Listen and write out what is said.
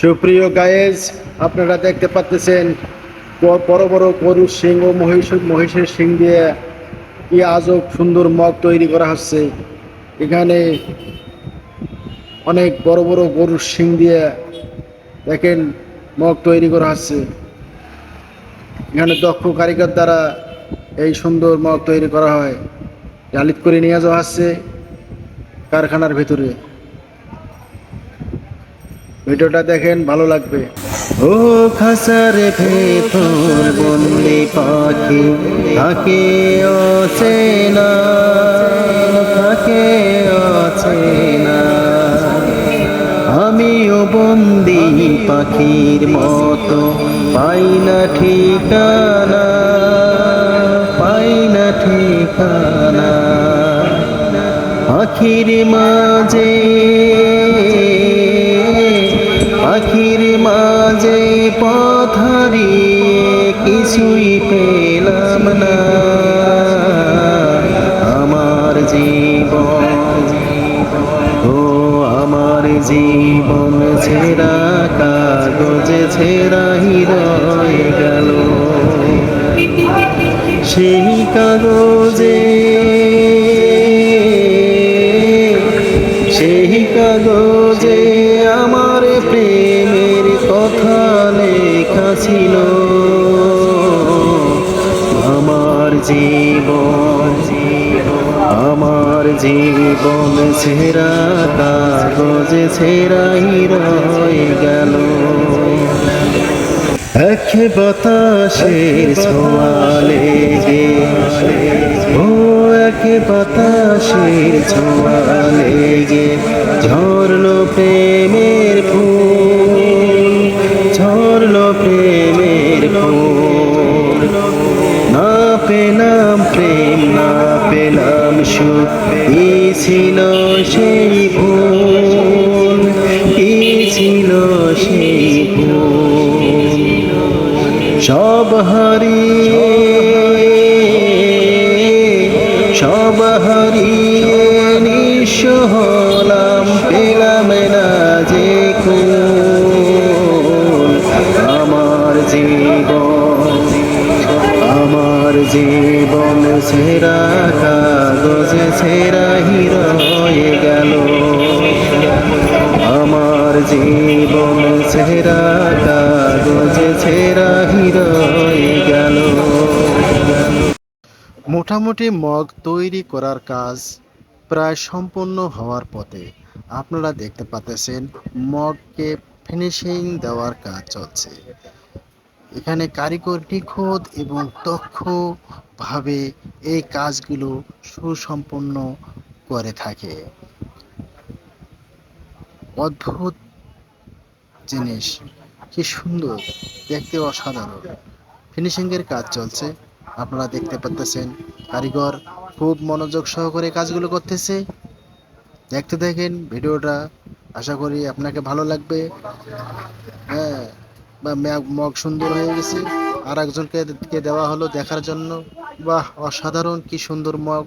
সুপ্রিয় গায়েজ, আপনারা দেখতে পাচ্ছেন বড় বড় গরুর শিং ও মহিষ মহিষের শিং দিয়ে কি আজব সুন্দর মগ তৈরি করা হচ্ছে। এখানে অনেক বড় বড় গরুর শিং দিয়ে দেখেন মগ তৈরি করা হচ্ছে। এখানে দক্ষ কারিগর দ্বারা এই সুন্দর মগ তৈরি করা হয়। ডালিত করে নিয়ে যাওয়া হচ্ছে কারখানার ভিতরে। ভিডিওটা দেখেন, ভালো লাগবে। ও খাসার ভেতর বন্দি পাখি, থাকে অচেনা থাকে অচেনা। আমিও বন্দি পাখির মতো, পাই না ঠিকানা, পাই না ঠিকানা। পাখির মাঝে মাঝে পথারিয়ে কিছুই পেলাম না। আমার জীবন, ও আমার জীবন ছেঁড়া কাগজে, ছেঁড়া হৃদয় গেল। সেই কাগজে জীবন, আমার জীবন ছেঁড়া কাগজে ছেঁড়া রয়ে গেল। এক বাতাসের ছোঁয়া লেগে ও, এক বাতাসের ছোঁয়া লেগে ঝরলো প্রেমের সুখ কি ছিল সেই ভুল কি ছিল সেই ভুল। সব হারিয়ে সব হারিয়ে নিঃস্ব পেলাম না যে আমার জীবন আমার জীবন সেরা কাগজে সেরা হয়ে গেল। আমার জীবন সেরা কাগজে সেরা হয়ে গেল। মোটামুটি মগ তৈরি করার কাজ প্রায় সম্পূর্ণ হওয়ার পথে আপনারা দেখতে পাচ্ছেন মগকে ফিনিশিং দেওয়ার কাজ চলছে। এখানে কারিগর নিখুঁত এবং দক্ষভাবে এই কাজগুলো সুসম্পন্ন করে থাকে। অদ্ভুত জিনিস, কি সুন্দর, দেখতে অসাধারণ। ফিনিশিংয়ের কাজ চলছে। আপনারা দেখতে পাচ্ছেন কারিগর খুব মনোযোগ সহকারে কাজগুলো করতেছে। দেখতে দেখেন ভিডিওটা, আশা করি আপনাকে ভালো লাগবে। হ্যাঁ বা ম্যাগ- মগ সুন্দর হয়ে গেছে। আর একজনকে দেওয়া হলো দেখার জন্য। বাহ অসাধারণ কি সুন্দর মগ।